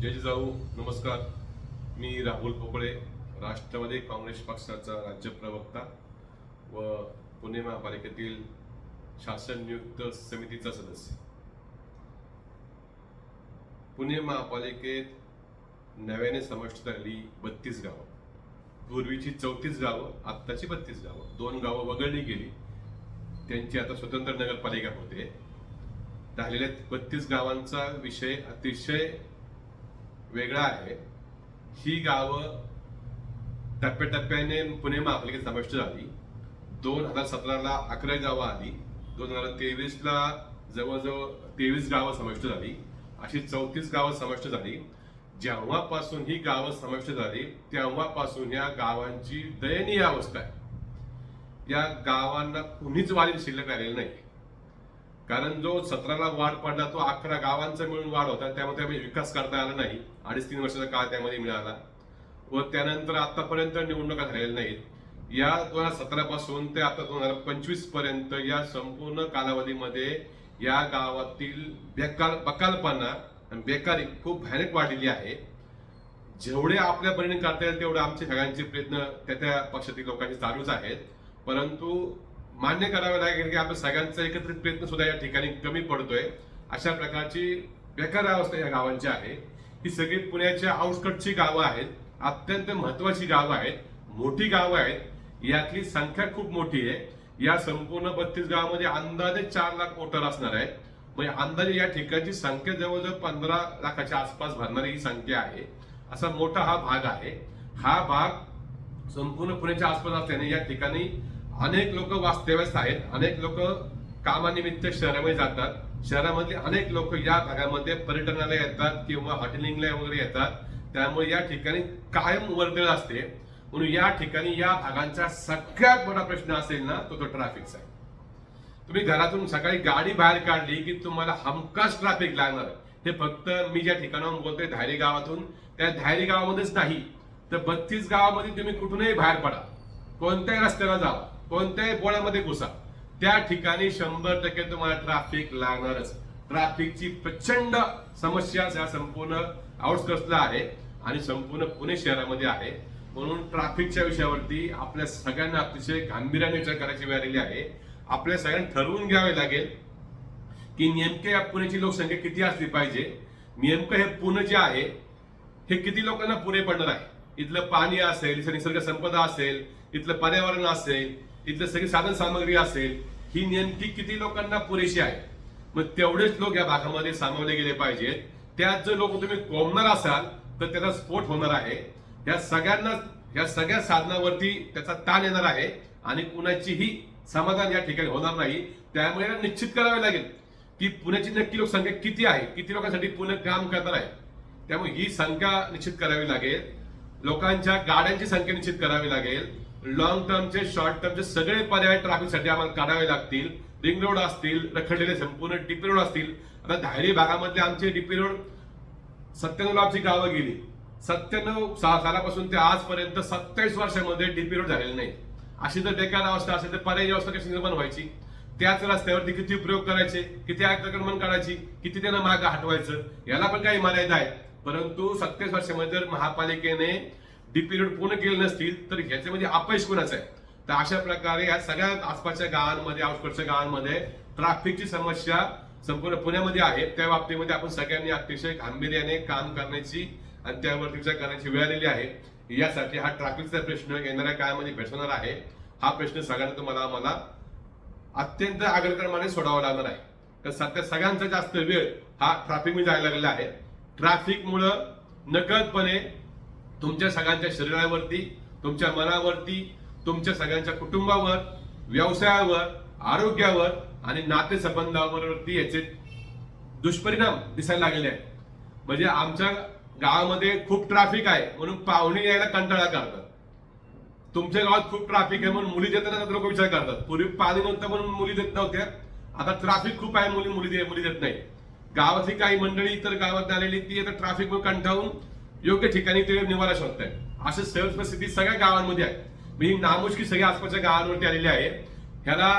जय जिजाऊ नमस्कार. मी राहुल पोकळे राष्ट्रवादी काँग्रेस पक्षाचा राज्य प्रवक्ता व पुणे महापालिकेतील शासन नियुक्त समितीचा सदस्य. पुणे महापालिकेत नव्याने समाविष्ट झालेली बत्तीस गावं. पूर्वीची चौतीस गावं आत्ताची बत्तीस गावं. दोन गावं वगळली गेली. त्यांची आता स्वतंत्र नगरपालिका होते. राहिलेल्या बत्तीस गावांचा विषय अतिशय वेगळा आहे. ही गावं टप्प्याटप्प्याने पुणे महापालिकेत समाविष्ट झाली. दोन हजार सतराला अकरा गावं आली. दोन हजार तेवीसला जवळजवळ तेवीस गावं समाविष्ट झाली. अशी चौतीस गावं समाविष्ट झाली. जेव्हापासून ही गावं समाविष्ट झाली तेव्हापासून या गावांची दयनीय अवस्था आहे. या गावांना कुणीच वाढीत शिल्लक राहिलेलं नाही. कारण जो सतराला वाढ पडला तो अकरा गावांचा मिळून वाढ होता. त्यामध्ये विकास करता आला नाही. अडीच तीन वर्षाचा काळ त्यामध्ये मिळाला व त्यानंतर आतापर्यंत निवडणुका झालेल्या नाहीत. या दोन हजार सतरा पासून ते आता दोन हजार पंचवीसपर्यंत या संपूर्ण कालावधीमध्ये या गावातील बेकार बकालपणा आणि बेकारी खूप भयानक वाढलेली आहे. जेवढे आपल्या परीने करता येईल तेवढे आमचे सगळ्यांचे प्रयत्न त्या त्या पक्षातील लोकांचे चालूच आहेत. परंतु मान्य करावे लागेल की आपल्या सगळ्यांचा एकत्रित प्रयत्न सुद्धा या ठिकाणी कमी पडतोय. अशा प्रकारची बेकार अवस्था या गावांची आहे. ही सगळी पुण्याच्या आउटस्कटची गावं आहेत अत्यंत महत्वाची गावं आहेत मोठी गावं आहेत. यातली संख्या खूप मोठी आहे. या संपूर्ण बत्तीस गावामध्ये अंदाजे चार लाख वोटर असणार आहेत. म्हणजे अंदाजे या ठिकाणची संख्या जवळजवळ पंधरा लाखाच्या आसपास भरणारी ही संख्या आहे. असा मोठा हा भाग आहे. हा भाग संपूर्ण पुण्याच्या आसपास असल्याने या ठिकाणी अनेक लोक वास्तव्यास आहेत. अनेक लोक कामानिमित्त शहरामध्ये जातात. शहरामधले अनेक लोक या भागामध्ये पर्यटनाला येतात किंवा हॉटेलिंगला वगैरे येतात. त्यामुळे या ठिकाणी कायम वर्दळ असते. म्हणून या ठिकाणी या भागांचा सगळ्यात मोठा प्रश्न असेल ना तो तो ट्रॅफिकचा आहे. तुम्ही घरातून सकाळी गाडी बाहेर काढली की तुम्हाला हमखास ट्रॅफिक लागणार हे फक्त मी ज्या ठिकाणाहून बोलतोय धायरी गावातून त्या धायरी गावामध्येच नाही. तर बत्तीस गावामध्ये तुम्ही कुठूनही बाहेर पडा. कोणत्याही रस्त्याला जावा. कोणत्याही बोळ्यामध्ये घुसा. त्या ठिकाणी शंभर टक्के तुम्हाला ट्रॅफिक लागणारच. ट्रॅफिकची प्रचंड समस्या या संपूर्ण आउटस्कर्सला आहे आणि संपूर्ण पुणे शहरामध्ये आहे. म्हणून ट्रॅफिकच्या विषयावरती आपल्या सगळ्यांना अतिशय गांभीर्याने विचार करायची वेळ आलेली आहे. आपल्या सगळ्यांना ठरवून घ्यावे लागेल की नेमके या पुण्याची लोकसंख्या किती असली पाहिजे? नेमकं हे पुणे जे आहे हे किती लोकांना पुरे पडणार आहे? इथलं पाणी असेल इथलं निसर्ग संपदा असेल इथलं पर्यावरण असेल इथलं सगळी साधन सामग्री असेल ही नेमकी किती लोकांना पुरेशी आहे? मग तेवढेच लोक या भागामध्ये सामावले गेले पाहिजेत. त्यात जर लोक तुम्ही कोंबणार असाल तर त्याचा स्फोट होणार आहे. या सगळ्यांना या सगळ्या साधनावरती त्याचा ताण येणार आहे आणि कुणाचीही समाधान या ठिकाणी होणार नाही. त्यामुळे निश्चित करावे लागेल की पुण्याची नक्की लोकसंख्या किती आहे किती लोकांसाठी पुणे काम करणार आहे. त्यामुळे ही संख्या निश्चित करावी लागेल. लोकांच्या गाड्यांची संख्या निश्चित करावी लागेल. लॉंग टर्मचे शॉर्ट टर्मचे सगळे पर्याय ट्रॅफिकसाठी आम्हाला काढावे लागतील. रिंग रोड असतील रखडलेले संपूर्ण डीपी रोड असतील. आता धायरी भागामधले आमचे डीपी रोड सत्त्याण्णव आमची गावं गेली. सत्त्याण्णव सहा सालापासून ते आजपर्यंत सत्तावीस वर्षामध्ये डीपी रोड झालेले नाही अशी जर बेकार अवस्था असेल तर पर्यायी अवस्था कशी निर्माण व्हायची? त्याच रस्त्यावरती किती उपयोग करायचे? किती आक्रमण काढायची किती त्यांना मार्ग हटवायचं? याला पण काही मर्यादा आहे परंतु सत्तावीस वर्षामध्ये जर महापालिकेने डीपी पिरियड पूर्ण केले नसतील तर ह्याच्यामध्ये म्हणजे अपयश कोणाचं आहे? तर अशा प्रकारे या सगळ्या आसपासच्या गावांमध्ये आसपासच्या गावांमध्ये ट्रॅफिकची समस्या संपूर्ण पुण्यामध्ये आहे. त्या बाबतीमध्ये आपण सगळ्यांनी अतिशय गांभीर्याने काम करण्याची आणि त्यावरती विचार करण्याची वेळ आलेली आहे. यासाठी हा ट्रॅफिकचा प्रश्न येणाऱ्या काळामध्ये भेटणार आहे. हा प्रश्न सगळ्यांना तुम्हाला मला अत्यंत आग्रक्रमाने सोडावा लागणार आहे. तर सध्या सगळ्यांचा जास्त वेळ हा ट्रॅफिकमध्ये जायला लागलेला आहे. ट्रॅफिकमुळं नकळतपणे तुमच्या सगळ्यांच्या शरीरावरती तुमच्या मनावरती तुमच्या सगळ्यांच्या कुटुंबावर व्यवसायावर आरोग्यावर आणि नातेसंबंधावरती याचे दुष्परिणाम दिसायला लागले आहेत. म्हणजे आमच्या गावामध्ये खूप ट्रॅफिक आहे म्हणून पाहुणे यायला कंटाळा करतात. तुमच्या गावात खूप ट्रॅफिक आहे म्हणून मुली देताना लोक विचार करतात. पूर्वी पाणी नव्हतं म्हणून मुली देत नव्हत्या. आता ट्रॅफिक खूप आहे मुली मुली मुली देत नाही गावातली काही मंडळी इतर गावात आलेली ती आता ट्रॅफिक कंटाळून योग्य ठिकाणी ते निवारा शोधत असं सहज परिस्थिती सगळ्या गावांमध्ये आहे. मी नामुष्की सगळ्या आसपासच्या गावांवरती आलेली आहे. ह्याला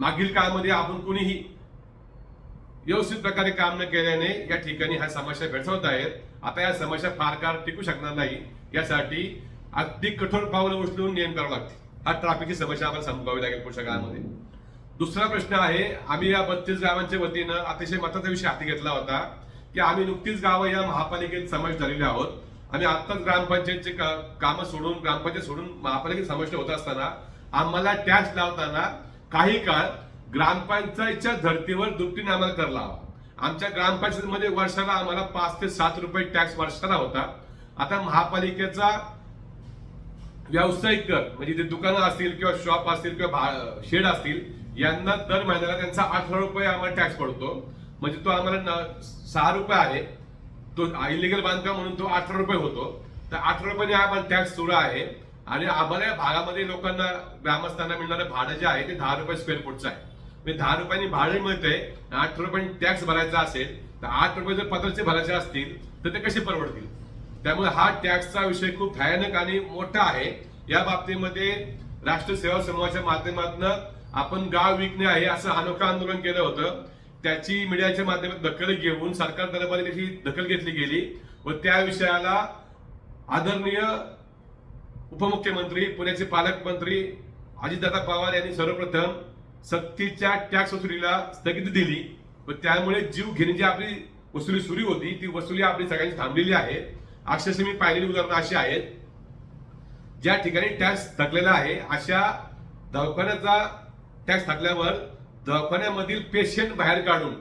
मागील काळामध्ये आपण कुणीही व्यवस्थित प्रकारे काम न केल्याने या ठिकाणी ह्या समस्या भेडसावत आहेत आता या समस्या फार काळ टिकू शकणार नाही. यासाठी अगदी कठोर पावलं उचलून नियम करावं लागते हा ट्रॅफिकची समस्या आम्हाला संपवावी लागेल पुढच्या काळामध्ये. दुसरा प्रश्न आहे आम्ही या बत्तीस गावांच्या वतीनं अतिशय महत्त्वाचा विषय हाती घेतला होता. की आम्ही नुकतीच गावं या महापालिकेत समावेश झालेले आहोत. आणि आत्ताच ग्रामपंचायतचे कामं सोडून ग्रामपंचायत सोडून महापालिकेत समाविष्ट होत असताना आम्हाला टॅक्स लावताना काही काळ ग्रामपंचायतच्या धर्तीवर दुपटीने आम्हाला कर लावा. आमच्या ग्रामपंचायतीमध्ये वर्षाला आम्हाला पाच ते सात रुपये टॅक्स वर्षाला होता. आता महापालिकेचा व्यावसायिक कर म्हणजे ते दुकानं असतील किंवा शॉप असतील किंवा शेड असतील यांना दर महिन्याला त्यांचा अठरा रुपये आम्हाला टॅक्स पडतो. म्हणजे तो आम्हाला सहा रुपये आहे. तो इलिगल बांधकाम म्हणून तो अठरा रुपये होतो. तर अठरा रुपयाने आम्हाला टॅक्स सुरू आहे. आणि आम्हाला या भागामध्ये लोकांना ग्रामस्थांना मिळणारं भाडं जे आहे ते दहा रुपये स्क्वेअर फूटचं आहे. म्हणजे दहा रुपयांनी भाडे मिळते आठ रुपयांनी टॅक्स भरायचा असेल तर आठ रुपये जर पत्रचे भरायचे असतील तर ते कसे परवडतील? त्यामुळे हा टॅक्सचा विषय खूप भयानक आणि मोठा आहे. या बाबतीमध्ये राष्ट्र सेवा समूहाच्या माध्यमातून आपण गाव विकणे आहे असं अनोखं आंदोलन केलं होतं. त्याची मीडियाच्या माध्यमात दखल घेऊन सरकार दरबारी त्याची दखल घेतली गेली व त्या विषयाला आदरणीय उपमुख्यमंत्री पुण्याचे पालकमंत्री अजितदादा पवार यांनी सर्वप्रथम सक्तीच्या टॅक्स वसुलीला स्थगिती दिली व त्यामुळे जीव घेणे जी आपली वसुली सुरू होती ती वसुली आपली सगळ्यांची थांबलेली आहे. अक्षरशः मी पाहिलेली उदाहरणं अशी आहेत. ज्या ठिकाणी टॅक्स थकलेला आहे अशा दवाखान्याचा टॅक्स थकल्यावर दवाखान्यामधील पेशंट बाहेर काढून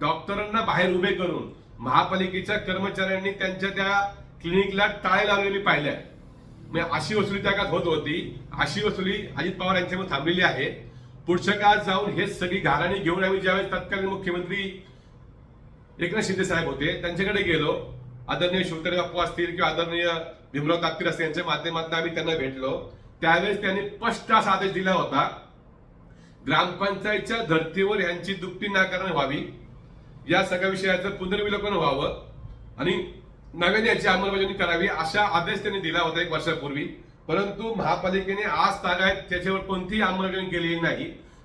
डॉक्टरांना बाहेर उभे करून महापालिकेच्या कर्मचाऱ्यांनी त्यांच्या त्या क्लिनिकला टाळे लावलेली पाहिल्या. म्हणजे अशी वसुली त्या काळात होत होती. अशी वसुली अजित पवार यांच्यामध्ये थांबलेली आहे. पुढच्या काळात जाऊन हेच सगळी घाराणी घेऊन आम्ही ज्यावेळेस तत्कालीन मुख्यमंत्री एकनाथ शिंदे साहेब होते त्यांच्याकडे गेलो. आदरणीय शिवतरे बाप्पू असतील किंवा आदरणीय भीमराव तापकीर असतील यांच्या माध्यमातून आम्ही त्यांना भेटलो. त्यावेळेस त्यांनी स्पष्ट असा आदेश दिला होता ग्रामपंचायतच्या धर्तीवर यांची दुपटी नाकारण व्हावी. या सगळ्या विषयाचं पुनर्विलोकन व्हावं आणि नव्याने याची अंमलबजावणी करावी अशा आदेश त्यांनी दिला होता एक वर्षापूर्वी. परंतु महापालिकेने आज तागायत त्याच्यावर कोणतीही अंमलबजावणी केलेली नाही.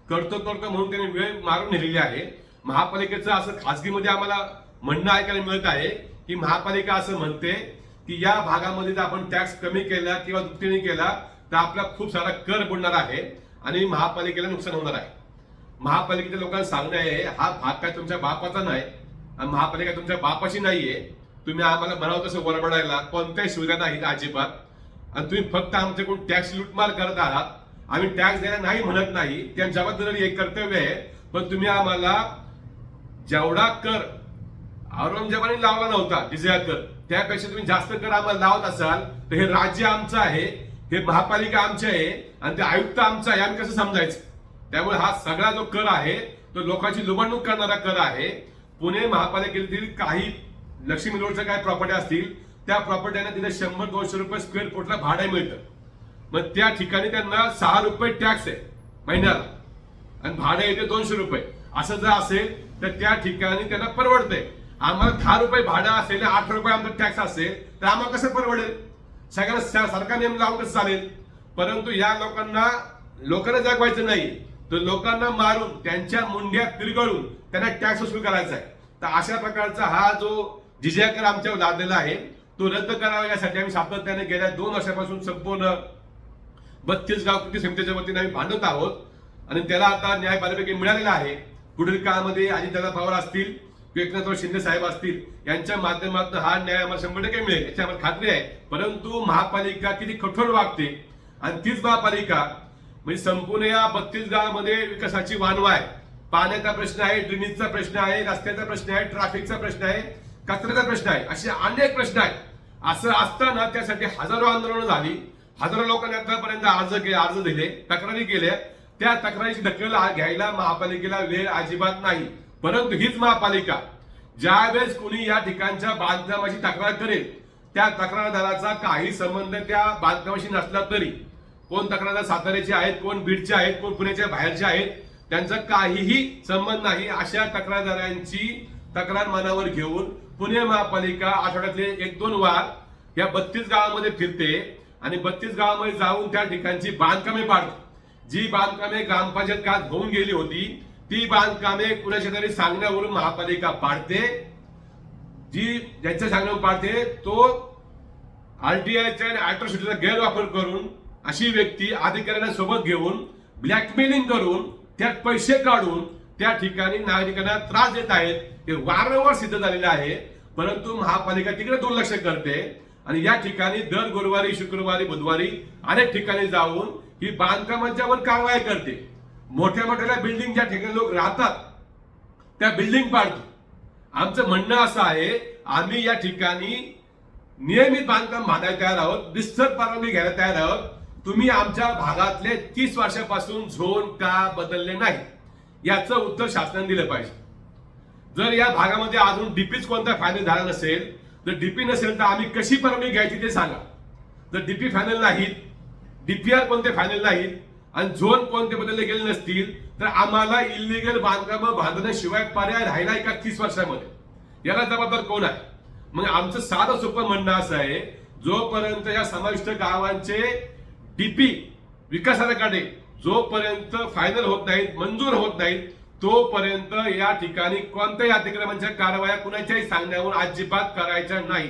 करतो करतो म्हणून त्यांनी वेळ मारून नेलेली आहे. महापालिकेचं असं खासगीमध्ये आम्हाला म्हणणं ऐकायला मिळत आहे की महापालिका असं म्हणते की या भागामध्ये जर आपण टॅक्स कमी केला किंवा दुपटीने केला तर आपला खूप सारा कर बुडणार आहे. आणि महापालिकेला नुकसान होणार आहे. महापालिकेच्या लोकांना सांगणं आहे हा भाग काय तुमच्या बापाचा नाही आणि महापालिका तुमच्या बापाशी नाहीये. तुम्ही आम्हाला बनाव तसं वरबडायला कोणत्याही सुविधा नाहीत अजिबात. आणि तुम्ही फक्त आमच्याकडून टॅक्स लुटमार करत आहात. आम्ही टॅक्स द्यायला नाही म्हणत नाही त्या जबाबदारी एक कर्तव्य आहे. पण तुम्ही आम्हाला जेवढा कर औरंगजेबाने लावला नव्हता जिझिया कर त्यापेक्षा तुम्ही जास्त कर आम्हाला लावत असाल तर हे राज्य आमचं आहे. हे महापालिका आमची आहे आणि ते आयुक्त आमचं आहे. आम्ही कसं समजायचं? त्यामुळे हा सगळा जो कर आहे तो लोकांची लुबाडणूक करणारा कर आहे. पुणे महापालिकेतील काही लक्ष्मी रोडच्या काही प्रॉपर्टी असतील त्या प्रॉपर्ट्यांना तिथे शंभर दोनशे रुपये स्क्वेअर फुटला भाडं मिळतं. मग त्या ठिकाणी त्यांना सहा रुपये टॅक्स आहे महिन्याला. आणि भाडं येते दोनशे रुपये. असं जर असेल तर त्या ठिकाणी त्यांना परवडतंय. आम्हाला दहा रुपये भाडं असेल आठ रुपये आमचा टॅक्स असेल तर आम्हाला कसं परवडेल? सगळ्या सरकार नियम लावून कसं चालेल. परंतु या लोकांना लोकांना जगवायचं नाही. तर लोकांना मारून त्यांच्या मुंड्या पिरगळून त्यांना टॅक्स वसूल करायचा आहे. तर अशा प्रकारचा हा जो जिजाकर आमच्यावर लादलेला आहे तो रद्द करावा यासाठी आम्ही सातत्याने गेल्या दोन वर्षापासून संपूर्ण बत्तीस गाव कृती समितीच्या वतीने आम्ही भांडत आहोत. आणि त्याला आता न्याय बऱ्यापैकी मिळालेला आहे. पुढील काळामध्ये अजितदादा पवार असतील एकनाथराव शिंदे साहेब असतील यांच्या माध्यमातून हा न्याय आम्हाला शंभर टक्के मिळेल याची आम्हाला खात्री आहे. परंतु महापालिका किती कठोर वागते आणि तीच महापालिका म्हणजे संपूर्ण या बत्तीस गावामध्ये विकासाची वानवा आहे पाण्याचा प्रश्न आहे ड्रेनेजचा प्रश्न आहे रस्त्याचा प्रश्न आहे ट्रॅफिकचा प्रश्न आहे कचऱ्याचा प्रश्न आहे असे अनेक प्रश्न आहेत. असं असताना त्यासाठी हजारो आंदोलनं झाली. हजारो लोकांनी आतापर्यंत अर्ज केले अर्ज दिले तक्रारी केल्या. त्या तक्रारीची दखल घ्यायला महापालिकेला वेळ अजिबात नाही. परंतु हीच महापालिका ज्यावेळेस कुणी कोणी या ठिकाणच्या बांधकामाची तक्रार करेल त्या तक्रारदाराचा काही संबंध त्या बांधकामाशी नसला तरी कोण तक्रारदार साताऱ्याचे आहेत कोण बीडचे आहेत कोण पुण्याच्या बाहेरचे आहेत त्यांचा काहीही संबंध नाही अशा तक्रारदारांची तक्रार मनावर घेऊन पुणे महापालिका आठवड्यातले एक दोन वार या बत्तीस गावामध्ये फिरते आणि बत्तीस गावामध्ये जाऊन त्या ठिकाणची बांधकामे पाडते. जी बांधकामे ग्रामपंचायत काल होऊन गेली होती ती बांधकामे कुणाच्या तरी सांगण्यावरून महापालिका पाडते. जी ज्यांच्या सांगण्यावर पाडते तो आरटीआयचा आणि अॅट्रॉसिटीचा गैरवापर करून अशी व्यक्ती अधिकाऱ्यांना सोबत घेऊन ब्लॅकमेलिंग करून त्यात पैसे काढून त्या ठिकाणी नागरिकांना त्रास देत आहेत. हे वारंवार सिद्ध झालेलं आहे. परंतु महापालिका तिकडे दुर्लक्ष करते आणि या ठिकाणी दर गुरुवारी शुक्रवारी बुधवारी अनेक ठिकाणी जाऊन ही बांधकामांच्यावर कारवाई करते. मोठ्या मोठ्या बिल्डिंग ज्या ठिकाणी लोक राहतात त्या बिल्डिंग पाडतो. आमचं म्हणणं असं आहे आम्ही या ठिकाणी नियमित बांधकाम बांधायला तयार आहोत विस्तर परवानगी घ्यायला तयार आहोत. तुम्ही आमच्या भागातले तीस वर्षापासून झोन का बदलले नाही याचं उत्तर शासनाने दिलं पाहिजे. जर या भागामध्ये अजून डीपीच कोणता फायनल झाला नसेल तर डीपी नसेल तर आम्ही कशी परवानगी घ्यायची ते सांगा. जर डीपी फायनल नाहीत डीपीआर कोणते फायनल नाहीत आणि झोन कोणते बदलले गेले नसतील तर आम्हाला इलिगल बांधकाम बांधण्याशिवाय पर्याय राहिला का तीस वर्षामध्ये? याला जबाबदार कोण आहे? मग आमचं साधं सोपं म्हणणं असं आहे जोपर्यंत या समाविष्ट गावांचे डीपी विकासाकडे जोपर्यंत फायनल होत नाहीत मंजूर होत नाहीत तोपर्यंत या ठिकाणी कोणत्याही अतिक्रमांच्या कारवाया कुणाच्याही सांगण्यावर अजिबात करायच्या नाही.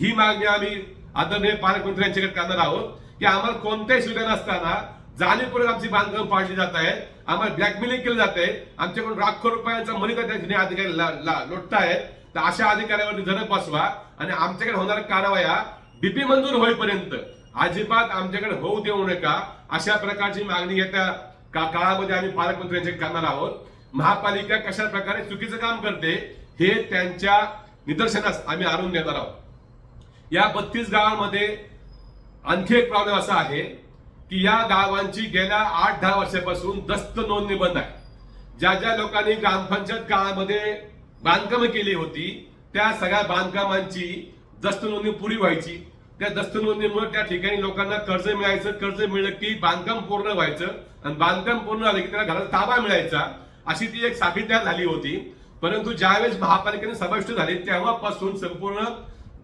ही मागणी आम्ही आदरणीय पालकमंत्री यांच्याकडे करणार आहोत की आम्हाला कोणत्याही सुविधा नसताना जाणीवपूर्वक आमची बांधकाम पाडली जात आहे. आम्हाला ब्लॅकमेलिंग केलं जात आहे. आमच्याकडून लाखो रुपयांचा मनी त्या ठिकाणी अधिकारी ला- ला- लुटतायत तर अशा अधिकाऱ्यावरती धरक बसवा आणि आमच्याकडे होणाऱ्या कारवाया डीपी मंजूर होईपर्यंत अजिबात आमच्याकडे होऊ देऊ नका. अशा प्रकारची मागणी येत्या का- काळामध्ये आम्ही पालकमंत्र्यांचे करणार आहोत. महापालिका कशा प्रकारे चुकीचं काम करते हे त्यांच्या निदर्शनास आम्ही आणून देणार आहोत. या बत्तीस गावांमध्ये आणखी एक प्रॉब्लेम असा आहे. की या गावांची गेल्या आठ दहा वर्षापासून दस्त नोंदणी बंद आहे. ज्या ज्या लोकांनी ग्रामपंचायत काळामध्ये बांधकामं केली होती त्या सगळ्या बांधकामांची दस्त नोंदणी पुरी व्हायची. त्या दस्त नोंदणीमुळे त्या ठिकाणी लोकांना कर्ज मिळायचं कर्ज मिळलं की बांधकाम पूर्ण व्हायचं आणि बांधकाम पूर्ण झालं की त्याला घराचा ताबा मिळायचा अशी ती एक साखळी तयार झाली होती. परंतु ज्यावेळेस महापालिकेने समाविष्ट झाली तेव्हापासून संपूर्ण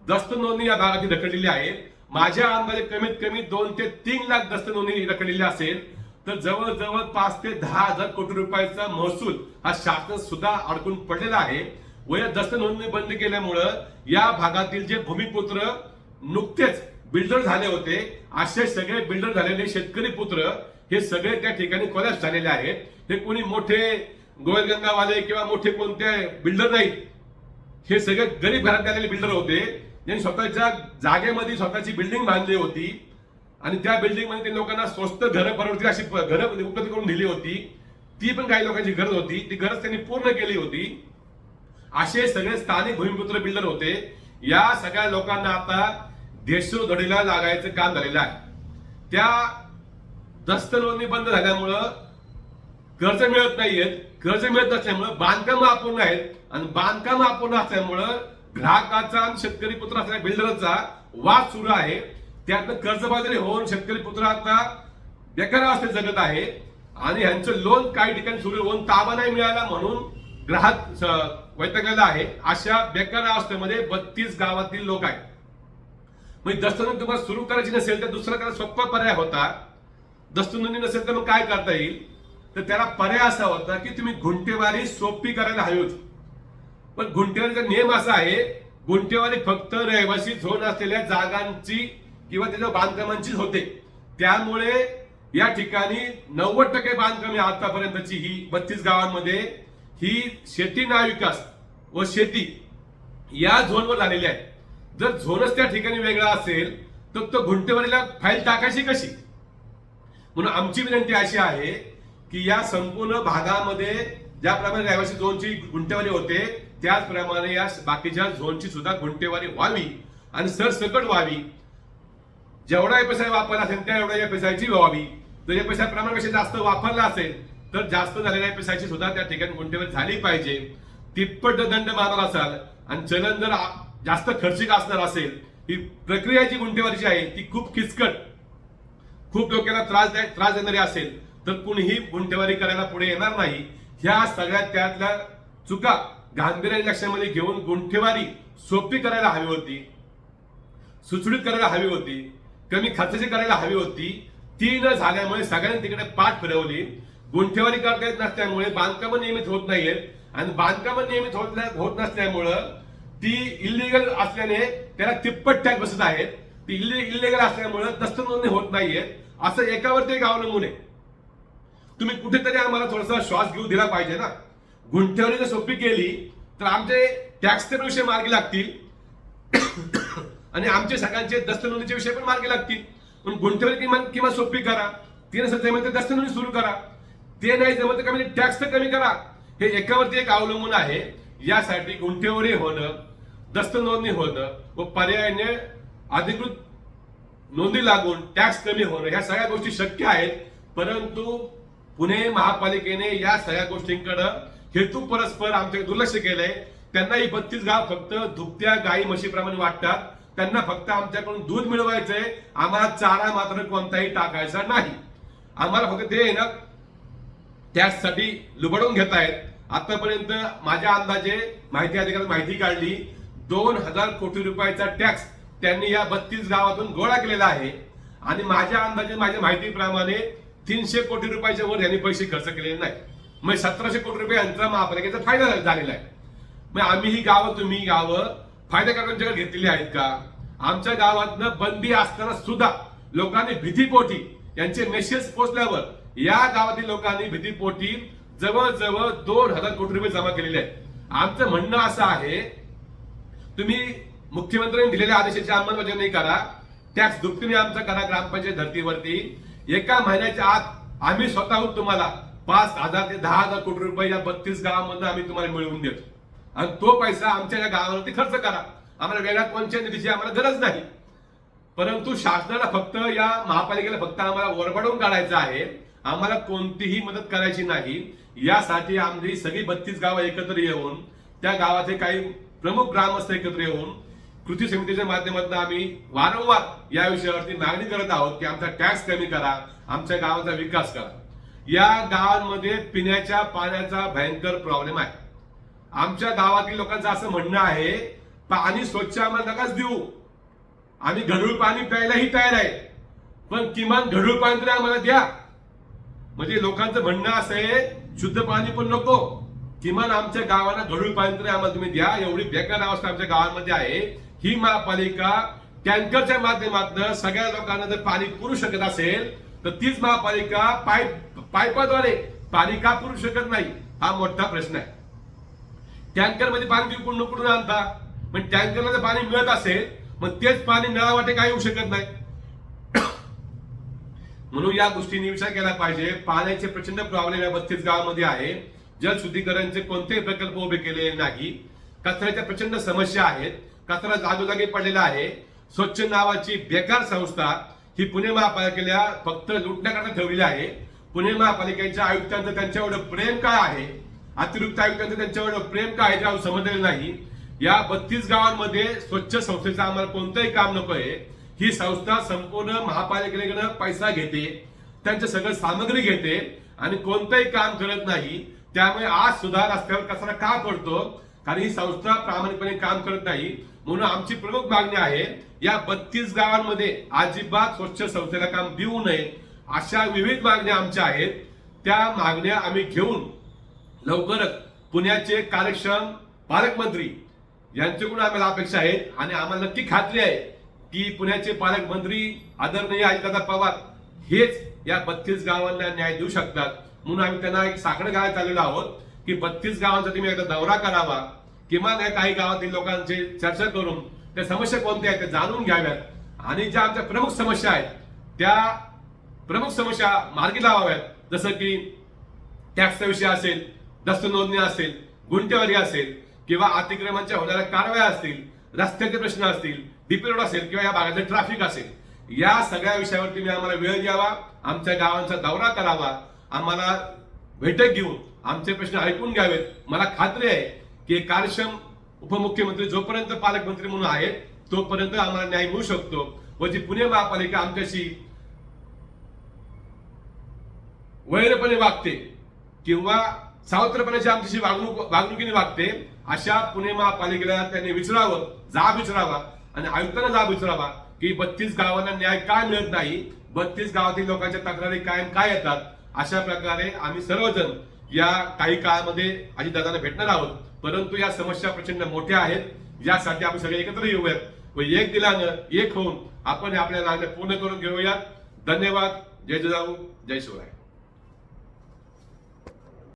दस्त नोंदणी या भागाची ढकललेली आहे. माझ्या अंदाजे कमीत कमी दोन ते तीन लाख दस्त नोंदणी रखडलेली असेल तर जवळजवळ पाच ते दहा हजार कोटी रुपयाचा महसूल हा शासन सुद्धा अडकून पडलेला आहे. व या दस्त नोंदणी बंद केल्यामुळं या भागातील जे भूमिपुत्र नुकतेच बिल्डर झाले होते असे सगळे बिल्डर झालेले शेतकरी पुत्र हे सगळे त्या ठिकाणी कोलॅप्स झालेले आहेत. हे कोणी मोठे गोयलगंगावाले किंवा मोठे कोणते बिल्डर नाहीत हे सगळे गरीब घरात आलेले बिल्डर होते. ज्यांनी स्वतःच्या जागेमध्ये स्वतःची बिल्डिंग बांधली होती. आणि त्या बिल्डिंगमध्ये ते लोकांना स्वस्त घरं परवडतील अशी घरं म्हणजे उपलब्ध करून दिली होती. ती पण काही लोकांची गरज होती. ती गरज त्यांनी पूर्ण केली होती. असे सगळे स्थानिक भूमिपुत्र बिल्डर होते. या सगळ्या लोकांना आता देशोधडीला लागायचं काम झालेलं आहे. त्या दस्त नोंदणी बंद झाल्यामुळं कर्ज मिळत नाहीयेत. कर्ज मिळत नसल्यामुळं बांधकाम अपूर्ण आहेत. आणि बांधकाम अपूर्ण असल्यामुळं ग्राहकाचा आणि शेतकरी पुत्र असलेल्या बिल्डरचा वाद सुरू आहे. त्यातनं कर्जबाजारी होऊन शेतकरी पुत्र आता बेकार अवस्थेत जगत आहे. आणि ह्यांचं लोन काही ठिकाणी सुरू होऊन ताबा नाही मिळाला म्हणून ग्राहक स- आहे. अशा बेकार अवस्थेमध्ये बत्तीस गावातील लोक आहेत. म्हणजे दस्तनोंदणी तुम्हाला सुरू करायची नसेल तर दुसरा त्याला सोपा पर्याय होता. दस्तनोंदणी नसेल तर मग काय करता येईल? तर त्याला पर्याय असा होता की तुम्ही घुंटेवारी सोपी करायला हवी होती. पण गुंठेवारीचा नियम असा आहे गुंठेवारी फक्त रहिवासी झोन असलेल्या जागांची किंवा त्याच्या बांधकामांचीच होते. त्यामुळे या ठिकाणी नव्वद टक्के बांधकामे आतापर्यंतची ही बत्तीस गावांमध्ये ही शेती नाविकास व शेती या झोनवर झालेली आहे. जर झोनच त्या ठिकाणी वेगळा असेल तर तो गुंठेवारीला फाईल टाकायची कशी? म्हणून आमची विनंती अशी आहे की या संपूर्ण भागामध्ये ज्याप्रमाणे रहिवासी झोनची गुंठेवारी होते त्याचप्रमाणे या बाकीच्या झोनची सुद्धा गुंठेवारी व्हावी आणि सरसकट व्हावी. जेवढा पैसा वापरला असेल त्या एवढ्या पैशाची व्हावी. जर या पैसा प्रमाणापेक्षा जास्त वापरला असेल तर जास्त झालेल्या पैशाची सुद्धा त्या ठिकाणी गुंठेवारी झाली पाहिजे. तिप्पट दंड मारणार असाल आणि चलन जर जास्त खर्चिक असणार असेल ही प्रक्रिया जी गुंठेवारीची आहे ती खूप किचकट. खूप डोक्याला त्रास त्रास देणारी असेल तर कुणीही गुंठेवारी करायला पुढे येणार नाही. ह्या सगळ्या त्यातल्या चुका गांभीर्याने लक्षामध्ये घेऊन गुंठेवारी सोपी करायला हवी होती सुचडीत करायला हवी होती कमी खर्चाची करायला हवी होती ती न झाल्यामुळे सगळ्यांनी तिकडे पाठ फिरवली. गुंठेवारी करता येत नसल्यामुळे बांधकामं नियमित होत नाहीयेत. आणि बांधकामं नियमित होत होत नसल्यामुळं ती इलिगल असल्याने त्याला तिप्पट टॅक्स बसत आहेत. ती इलिगल असल्यामुळं दस्त नोंदणी होत नाहीये असं एकावरती एक अवलंबून आहे. तुम्ही कुठेतरी आम्हाला थोडासा श्वास घेऊ दिला पाहिजे ना. गुंठेवणी जर सोपी केली तर आमचे टॅक्स पण विषय मार्गी लागतील. आणि आमचे सगळ्यांचे दस्तनोंदीचे विषय पण मार्गी लागतील. पण गुंठेवणी किमान किंवा सोपी करा. ते नसेल जमत तर दस्तनोंदी सुरू करा. ते नाही जमत तर कमी टॅक्स तर कमी करा. हे एकावरती एक अवलंबून आहे. यासाठी गुंठेवरी होणं दस्त नोंदणी होणं व पर्यायाने अधिकृत नोंदी लागून टॅक्स कमी होणं ह्या सगळ्या गोष्टी शक्य आहेत. परंतु पुणे महापालिकेने या सगळ्या गोष्टींकडं हेतू परस्पर आमच्याकडे दुर्लक्ष केलंय. त्यांना ही बत्तीस गाव फक्त दुभत्या गाई म्हशीप्रमाणे वाटतात. त्यांना फक्त आमच्याकडून दूध मिळवायचंय. आम्हाला चारा मात्र कोणताही टाकायचा नाही. आम्हाला फक्त ते आहे ना त्यासाठी लुबडून घेत आहेत आतापर्यंत माझ्या अंदाजे माहिती अधिकाऱ्यात माहिती काढली दोन हजार कोटी रुपयाचा टॅक्स त्यांनी या बत्तीस गावातून गोळा केलेला आहे. आणि माझ्या अंदाजे माझ्या माहितीप्रमाणे तीनशे कोटी रुपयाच्या वर यांनी पैसे खर्च केलेले नाही म्हणजे सतराशे कोटी रुपये यांचा महापालिकेचा फायदा झालेला आहे. मग आम्ही ही गावं तुम्ही ही गावं फायदा करण्याच्याकडे घेतलेली आहेत का? आमच्या गावातनं बंदी असताना सुद्धा लोकांनी भीतीपोटी यांचे मेसेज पोचल्यावर या गावातील लोकांनी भीतीपोटी जवळजवळ दोन हजार कोटी रुपये जमा केलेले आहेत. आमचं म्हणणं असं आहे तुम्ही मुख्यमंत्र्यांनी दिलेल्या आदेशाची अंमलबजावणी करा. टॅक्स दुपटीने आमचा करा ग्रामपंचायत धर्तीवरती. एका महिन्याच्या आत आम्ही स्वतःहून तुम्हाला पाच हजार ते दहा हजार कोटी रुपये या बत्तीस गावांमधून आम्ही तुम्हाला मिळवून देतो. आणि तो पैसा आमच्या या गावावरती खर्च करा. आम्हाला वेगळ्या पंचायत निधीची आम्हाला गरज नाही. परंतु शासनाला फक्त या महापालिकेला फक्त आम्हाला ओरबाडून काढायचं आहे. आम्हाला कोणतीही मदत करायची नाही. यासाठी आमची सगळी बत्तीस गावं एकत्र येऊन त्या गावाचे काही प्रमुख ग्रामस्थ एकत्र येऊन कृती समितीच्या माध्यमातून आम्ही वारंवार या विषयावरती मागणी करत आहोत की आमचा टॅक्स कमी करा आमच्या गावाचा विकास करा. या गावांमध्ये पिण्याच्या पाण्याचा भयंकर प्रॉब्लेम आहे. आमच्या गावातील लोकांचं असं म्हणणं आहे पाणी स्वच्छ आम्हाला नकाच देऊ. आम्ही घडूळ पाणी प्यायलाही तयार आहे पण किमान घडूळ पाणी तरी आम्हाला द्या. म्हणजे लोकांचं म्हणणं असं आहे शुद्ध पाणी पण नको. किमान आमच्या गावाला घडूळ पाणी तरी आम्हाला तुम्ही द्या. एवढी बेकार अवस्था आमच्या गावांमध्ये आहे. ही महापालिका टँकरच्या माध्यमातून सगळ्या लोकांना जर पाणी पुरू शकत असेल तर तीच महापालिका पाईप पाईपाद्वारे पाणी का पुरू शकत नाही हा मोठा प्रश्न आहे. टँकरमध्ये पाणी तुम्ही कुठून कुठून आणता? पण टँकरला जर पाणी मिळत असेल मग तेच पाणी नळावाटे काय येऊ शकत नाही. म्हणून या गोष्टींनी विचार केला पाहिजे. पाण्याचे प्रचंड प्रॉब्लेम या बत्तीस गावामध्ये आहे. जल शुद्धीकरणचे कोणतेही प्रकल्प उभे केलेले नाही. कचऱ्याच्या प्रचंड समस्या आहेत. कचरा जागोजागी पडलेला आहे. स्वच्छ नावाची बेकार संस्था ही पुणे महापालिकेला फक्त लुटण्याकरता ठेवलेली आहे. पुणे महापालिकेच्या आयुक्तांचं त्यांच्यावर प्रेम काय आहे? अतिरिक्त आयुक्तांचं त्यांच्यावर प्रेम काय आहे ते समजलेलं नाही. या बत्तीस गावांमध्ये स्वच्छ संस्थेचं आम्हाला कोणतंही काम नको आहे ही संस्था संपूर्ण महापालिकेकडे पैसा घेते. त्यांचं सगळं सामग्री घेते आणि कोणतंही काम करत नाही. त्यामुळे आज सुद्धा रस्त्यावर कचरा का पडतो? कारण ही संस्था प्रामाणिकपणे काम करत नाही. म्हणून आमची प्रमुख मागणी आहे या बत्तीस गावांमध्ये अजिबात स्वच्छ संस्थेला काम देऊ नये अशा विविध मागण्या आमच्या आहेत. त्या मागण्या आम्ही घेऊन लवकरच पुण्याचे कार्यक्षम पालकमंत्री यांच्याकडून आम्हाला अपेक्षा आहेत आणि आम्हाला नक्की खात्री आहे की पुण्याचे पालकमंत्री आदरणीय अजितदादा पवार हेच या बत्तीस गावांना न्याय देऊ शकतात. म्हणून आम्ही त्यांना एक साखर घालायला चाललेलो आहोत की बत्तीस गावांचा तुम्ही एकदा दौरा करावा. किमान या काही गावातील लोकांची चर्चा करून त्या समस्या कोणत्या आहेत त्या जाणून घ्याव्यात. आणि ज्या आमच्या प्रमुख समस्या आहेत त्या प्रमुख समस्या मार्गी लावाव्यात. जसं की टॅक्सचा विषय असेल दस्त नोंदणी असेल गुंटेवारी असेल किंवा अतिक्रमणच्या होणाऱ्या कारवाया असतील रस्त्याचे प्रश्न असतील डीपी रोड असेल किंवा या भागातलं ट्रॅफिक असेल या सगळ्या विषयावर तुम्ही आम्हाला वेळ द्यावा आमच्या गावांचा दौरा करावा आम्हाला बैठक घेऊन आमचे प्रश्न ऐकून घ्यावेत. मला खात्री आहे की कार्यक्षम उपमुख्यमंत्री जोपर्यंत पालकमंत्री म्हणून आहेत तोपर्यंत आम्हाला न्याय मिळू शकतो. व जी पुणे महापालिका आमच्याशी वैरपणे वागते किंवा सावत्रपणाची आमच्याशी वागणूक वागणुकीने वागते अशा पुणे महापालिकेला त्यांनी विचारावं जाब विचारावा आणि आयुक्तांना जाब विचारावा की बत्तीस गावांना न्याय काय मिळत नाही? बत्तीस गावातील लोकांच्या तक्रारी कायम काय येतात? अशा प्रकारे आम्ही सर्वजण या काही काळामध्ये अजितदादांना भेटणार आहोत. परंतु या समस्या प्रचंड मोठ्या आहेत. यासाठी आपण सगळे एकत्र येऊयात. व एक दिलानं एक होऊन आपण आपल्या लागण्या पूर्ण करून घेऊयात. धन्यवाद. जय जिजाऊ. जय शिवराय.